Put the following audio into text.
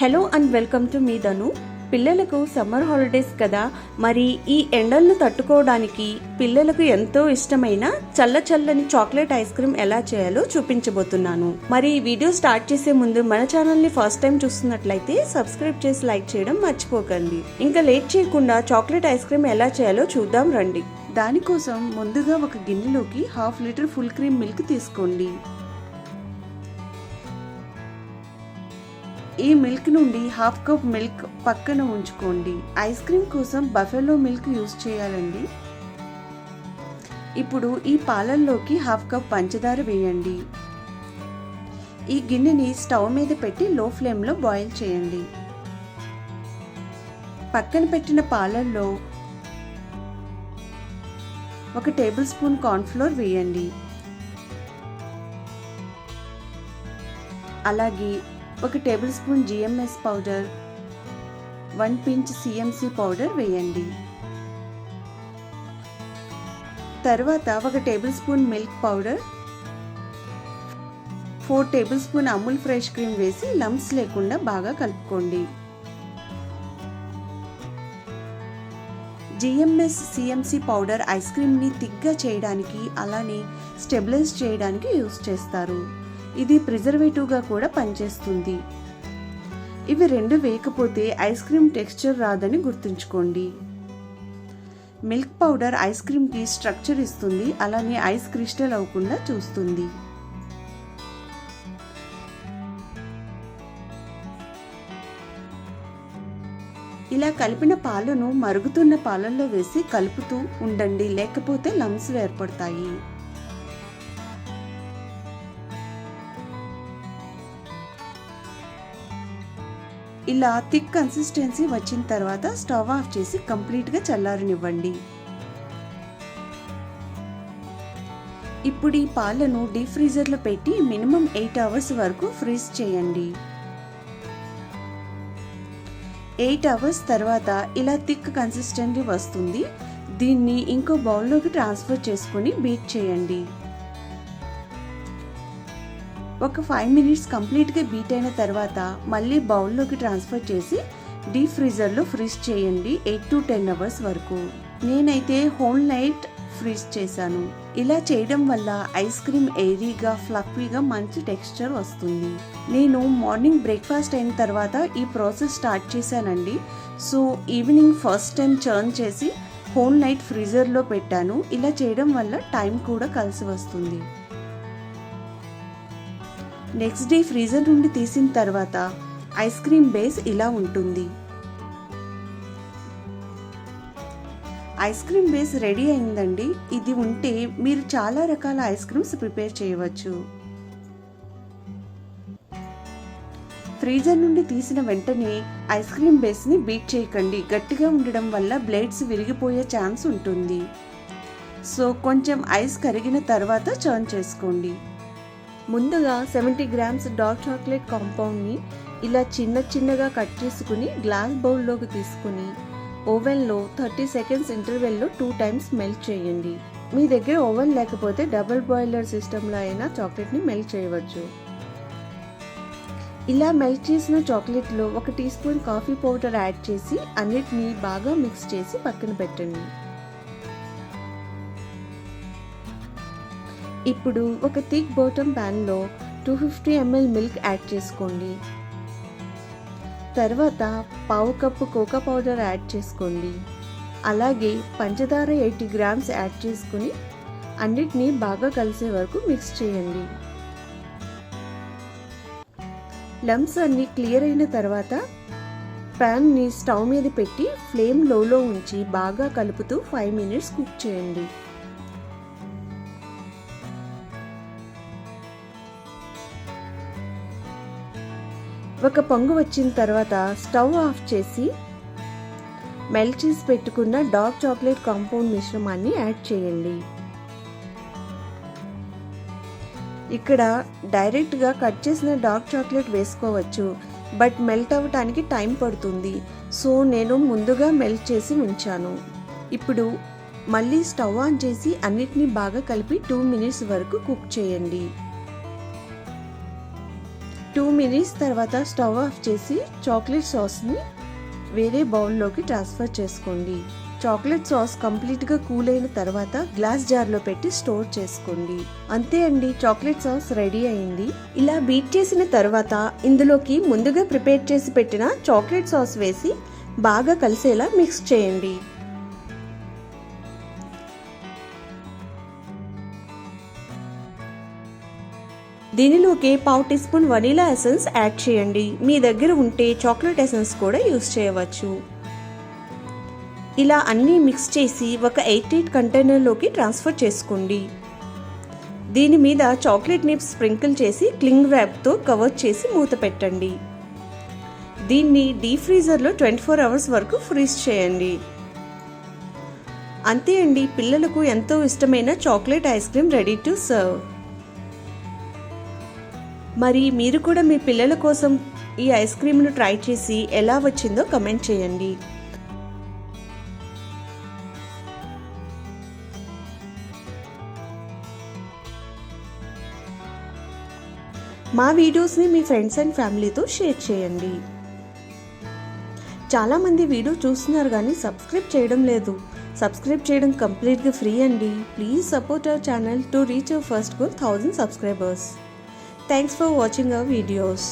Hello and welcome to మీ ధను పిల్లలకు summer holidays కదా. మరి ఈ ఎండలను తట్టుకోవడానికి పిల్లలకు ఎంతో ఇష్టమైన చల్ల చల్లని చాక్లెట్ ఐస్ క్రీమ్ ఎలా చేయాలో చూపించబోతున్నాను. మరి ఈ వీడియో స్టార్ట్ చేసే ముందు మన ఛానల్ని ఫస్ట్ టైం చూస్తున్నట్లయితే సబ్స్క్రైబ్ చేసి లైక్ చేయడం మర్చిపోకండి. ఇంకా లేట్ చేయకుండా చాక్లెట్ ఐస్ క్రీమ్ ఎలా చేయాలో చూద్దాం రండి. దానికోసం ముందుగా ఒక గిన్నెలోకి half litre full cream milk తీసుకోండి. ఈ మిల్క్ నుండి హాఫ్ కప్ మిల్క్ పక్కన ఉంచుకోండి. ఐస్ క్రీమ్ కోసం బఫెలో మిల్క్ యూస్ చేయాలండి. ఇప్పుడు ఈ పాలల్లోకి హాఫ్ కప్ పంచదార వేయండి. ఈ గిన్నెని స్టవ్ మీద పెట్టి లో ఫ్లేమ్లో బాయిల్ చేయండి. పక్కన పెట్టిన పాలల్లో ఒక టేబుల్ స్పూన్ కార్న్ఫ్లోర్ వేయండి. అలాగే ఒక table spoon GMS powder one pinch CMC powder వేయండి. తర్వాత ఒక table spoon milk powder four table spoon Amul fresh cream వేసి లంప్స్ లేకుండా బాగా కలుపుకోండి. జిఎంఎస్ సిఎంసి పౌడర్ ఐస్ క్రీమ్ని తిగ్గా చేయడానికి అలానే స్టెబిలైజ్ చేయడానికి యూస్ చేస్తారు. ఇది ప్రిజర్వేటివ్గా కూడా పనిచేస్తుంది. ఇవి రెండు వేయకపోతే ఐస్ క్రీమ్ టెక్స్చర్ రాదని గుర్తుంచుకోండి. మిల్క్ పౌడర్ ఐస్ క్రీమ్కి స్ట్రక్చర్ ఇస్తుంది అలానే ఐస్ క్రిస్టల్ అవ్వకుండా చూస్తుంది. ఇలా కలిపిన పాలను మరుగుతున్న పాలల్లో వేసి కలుపుతూ ఉండండి లేకపోతే లంప్స్ ఏర్పడతాయి. ఇలా థిక్ కన్సిస్టెన్సీ వచ్చిన తర్వాత స్టవ్ ఆఫ్ చేసి కంప్లీట్గా చల్లారనివ్వండి. ఇప్పుడు ఈ పాలను డీప్ ఫ్రీజర్లో పెట్టి మినిమం ఎయిట్ అవర్స్ వరకు ఫ్రీజ్ చేయండి. ఎయిట్ అవర్స్ తర్వాత ఇలా థిక్ కన్సిస్టెన్సీ వస్తుంది దీన్ని ఇంకో బౌల్లోకి ట్రాన్స్ఫర్ చేసుకొని బీట్ చేయండి. ఒక ఫైవ్ మినిట్స్ కంప్లీట్గా బీట్ అయిన తర్వాత మళ్ళీ బౌల్లోకి ట్రాన్స్ఫర్ చేసి డీప్ ఫ్రీజర్లో ఫ్రీజ్ చేయండి ఎయిట్ టు టెన్ అవర్స్ వరకు. నేనైతే హోల్ నైట్ ఫ్రీజ్ చేశాను. ఇలా చేయడం వల్ల ఐస్ క్రీమ్ ఎయిరీగా ఫ్లఫీగా మంచి టెక్స్చర్ వస్తుంది. నేను మార్నింగ్ బ్రేక్ఫాస్ట్ అయిన తర్వాత ఈ ప్రాసెస్ స్టార్ట్ చేశానండి. So evening first time churn చేసి హోల్ నైట్ ఫ్రీజర్లో పెట్టాను. ఇలా చేయడం వల్ల టైం కూడా కలిసి వస్తుంది. నెక్స్ట్ డే ఫ్రీజర్ నుండి తీసిన తర్వాత ఐస్ క్రీమ్ బేస్ ఇలా ఉంటుంది. ఐస్ క్రీమ్ బేస్ రెడీ అయిందండి. ఇది ఉంటే మీరు చాలా రకాల ఐస్ క్రీమ్స్ ప్రిపేర్ చేయవచ్చు. ఫ్రీజర్ నుండి తీసిన వెంటనే ఐస్ క్రీమ్ బేస్ని బీట్ చేయకండి. గట్టిగా ఉండడం వల్ల బ్లేడ్స్ విరిగిపోయే ఛాన్స్ ఉంటుంది. సో కొంచెం ఐస్ కరిగిన తర్వాత చర్న్ చేసుకోండి. ముందుగా సెవెంటీ గ్రామ్స్ డార్క్ చాక్లెట్ కాంపౌండ్ని ఇలా చిన్న చిన్నగా కట్ చేసుకుని గ్లాస్ బౌల్లోకి తీసుకుని ఓవెన్లో థర్టీ సెకండ్స్ ఇంటర్వెల్లో టూ టైమ్స్ మెల్ట్ చేయండి. మీ దగ్గర ఓవెన్ లేకపోతే డబుల్ బాయిలర్ సిస్టంలో అయినా చాక్లెట్ని మెల్ట్ చేయవచ్చు. ఇలా మెల్ట్ చేసిన చాక్లెట్లో ఒక tea spoon coffee powder add చేసి అన్నిటినీ బాగా మిక్స్ చేసి పక్కన పెట్టండి. ఇప్పుడు ఒక థిక్ బాటమ్ ప్యాన్లో two fifty ml milk add చేసుకోండి. తర్వాత పావు కప్పు కోకా పౌడర్ యాడ్ చేసుకోండి. అలాగే పంచదార ఎయిటీ గ్రామ్స్ యాడ్ చేసుకుని అన్నిటినీ బాగా కలిసే వరకు మిక్స్ చేయండి. లమ్స్ అన్ని క్లియర్ అయిన తర్వాత ప్యాన్ని స్టవ్ మీద పెట్టి ఫ్లేమ్ లోలో ఉంచి బాగా కలుపుతూ ఫైవ్ మినిట్స్ కుక్ చేయండి. ఒక పొంగు వచ్చిన తర్వాత స్టవ్ ఆఫ్ చేసి మెల్ట్ చేసి పెట్టుకున్న డార్క్ చాక్లెట్ కాంపౌండ్ మిశ్రమాన్ని యాడ్ చేయండి. ఇక్కడ డైరెక్ట్గా కట్ చేసిన డార్క్ చాక్లెట్ వేసుకోవచ్చు బట్ మెల్ట్ అవ్వటానికి టైం పడుతుంది. సో నేను ముందుగా మెల్ట్ చేసి ఉంచాను. ఇప్పుడు మళ్ళీ స్టవ్ ఆన్ చేసి అన్నిటినీ బాగా కలిపి టూ మినిట్స్ వరకు కుక్ చేయండి. టూ మినిట్స్ తర్వాత స్టవ్ ఆఫ్ చేసి చాక్లెట్ సాస్ని వేరే బౌల్లోకి ట్రాన్స్ఫర్ చేసుకోండి. చాక్లెట్ సాస్ కంప్లీట్గా కూల్ అయిన తర్వాత గ్లాస్ జార్లో పెట్టి స్టోర్ చేసుకోండి. అంతే అండి చాక్లెట్ సాస్ రెడీ అయింది. ఇలా బీట్ చేసిన తర్వాత ఇందులోకి ముందుగా ప్రిపేర్ చేసి పెట్టిన చాక్లెట్ సాస్ వేసి బాగా కలిసేలా మిక్స్ చేయండి. దీనిలోకి పావు tea spoon vanilla essence add చేయండి. మీ దగ్గర ఉంటే చాక్లెట్ ఎసెన్స్ కూడా యూస్ చేయవచ్చు. ఇలా అన్నీ మిక్స్ చేసి ఒక ఎయిట్ ఎయిట్ కంటైనర్లోకి ట్రాన్స్ఫర్ చేసుకోండి. దీని మీద చాక్లెట్ నిప్స్ స్ప్రింకిల్ చేసి క్లింగ్ ర్యాప్తో కవర్ చేసి మూత పెట్టండి. దీన్ని డీప్ ఫ్రీజర్లో ట్వంటీ ఫోర్ అవర్స్ వరకు ఫ్రీజ్ చేయండి. అంతే అండి. పిల్లలకు ఎంతో ఇష్టమైన chocolate ice cream ready to serve. మరి మీరు కూడా మీ పిల్లల కోసం ఈ ఐస్ క్రీమ్ను ట్రై చేసి ఎలా వచ్చిందో కమెంట్ చేయండి. మా వీడియోస్ని మీ ఫ్రెండ్స్ అండ్ ఫ్యామిలీతో షేర్ చేయండి. చాలామంది వీడియో చూస్తున్నారు కానీ సబ్స్క్రైబ్ చేయడం లేదు. సబ్స్క్రైబ్ చేయడం కంప్లీట్గా ఫ్రీ అండి. Please support our channel to reach our first goal thousand subscribers. Thanks for watching our videos